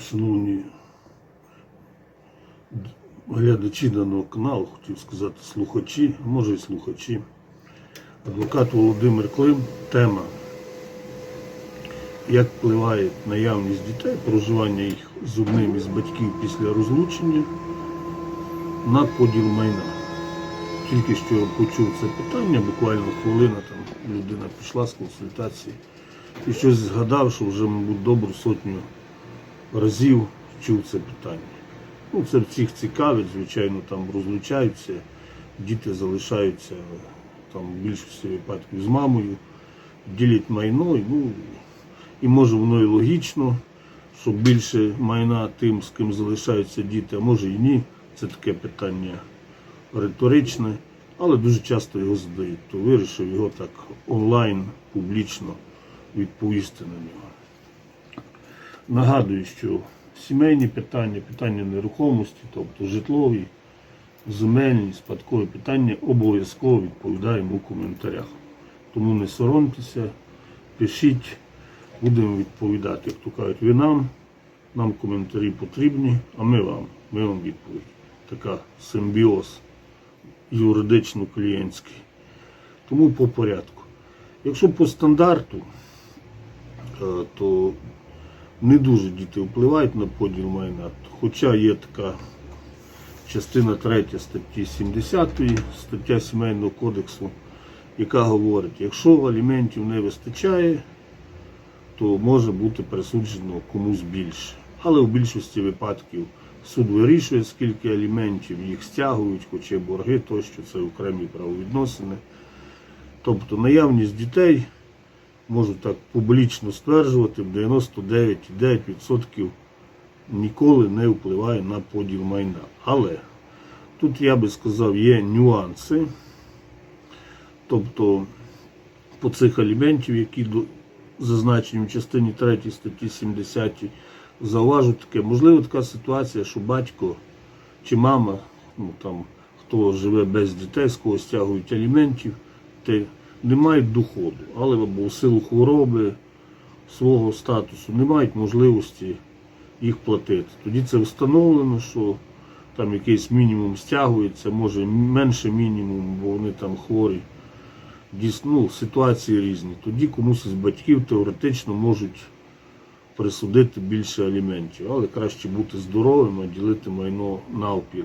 Шановні глядачі даного каналу, хотів сказати слухачі, а може і слухачі. Адвокат Володимир Клим. Тема. Як впливає наявність дітей, проживання їх з одним із батьків після розлучення на поділ майна. Тільки що почув це питання, буквально хвилина, там людина пішла з консультації і щось згадав, що вже, мабуть, добру сотню разів чув це питання. Ну, це всіх цікавить, звичайно, там розлучаються, діти залишаються там в більшості випадків з мамою, ділять майно, і, ну, і може воно і логічно, що більше майна тим, з ким залишаються діти, а може і ні. Це таке питання риторичне, але дуже часто його задають. То вирішив його так онлайн публічно відповісти на нього. Нагадую, що сімейні питання, питання нерухомості, тобто житлові, земельні, спадкові питання обов'язково відповідаємо у коментарях. Тому не соромтеся, пишіть, будемо відповідати. Як то кажуть, ви нам, нам коментарі потрібні, а ми вам, ми вам відповідь. Така симбіоз юридично-клієнтський. Тому по порядку. Якщо по стандарту, е, то не дуже діти впливають на поділ майна. Хоча є така частина 3 статті 70 стаття Сімейного кодексу, яка говорить, якщо аліментів не вистачає, то може бути присуджено комусь більше. Але в більшості випадків суд вирішує, скільки аліментів, їх стягують, хоча борги тощо, це окремі правовідносини. Тобто наявність дітей можу так публічно стверджувати, в 99,9% ніколи не впливає на поділ майна. Але тут я би сказав, є нюанси. Тобто по цих аліментів, які зазначені в частині 3 статті 70, зауважу таке, можливо така ситуація, що батько чи мама, ну там хто живе без дітей, з кого стягують аліментів, те не мають доходу, але або в силу хвороби свого статусу не мають можливості їх платити. Тоді це встановлено, що там якийсь мінімум стягується, може менше мінімум, бо вони там хворі. Дійсно, ну, ситуації різні. Тоді комусь із батьків теоретично можуть присудити більше аліментів, але краще бути здоровим, а ділити майно навпіл.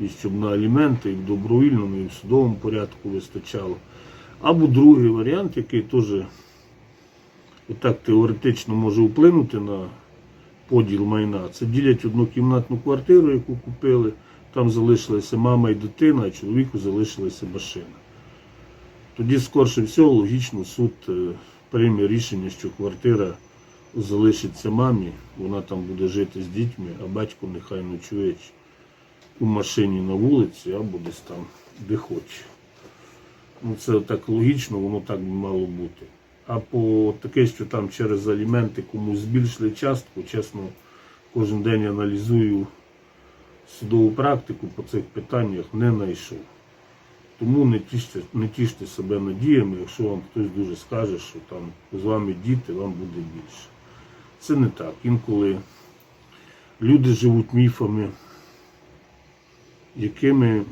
І щоб на аліменти і в добровільному, і в судовому порядку вистачало. Або другий варіант, який теж отак теоретично може вплинути на поділ майна, це ділять однокімнатну квартиру, яку купили, там залишилася мама і дитина, а чоловіку залишилася машина. Тоді, скорше всього, логічно суд е, прийме рішення, що квартира залишиться мамі, вона там буде жити з дітьми, а батько нехай ночує у машині на вулиці або десь там, де хоче. Ну, це так логічно, воно так мало бути. А по таке, що там через аліменти комусь збільшили частку, чесно, кожен день аналізую судову практику по цих питаннях, не знайшов. Тому не тіште, не тіште себе надіями, якщо вам хтось дуже скаже, що там з вами діти, вам буде більше. Це не так. Інколи люди живуть міфами, якими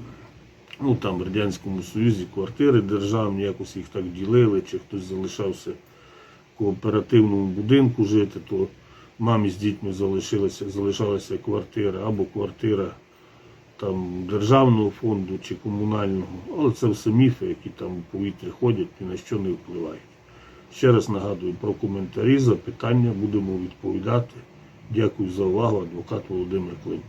ну там в Радянському Союзі квартири державні, якось їх так ділили, чи хтось залишався в кооперативному будинку жити, то мамі з дітьми залишилася, залишалася квартира або квартира там державного фонду чи комунального. Але це все міфи, які там у повітрі ходять, ні на що не впливають. Ще раз нагадую про коментарі, запитання, будемо відповідати. Дякую за увагу, адвокат Володимир Клим.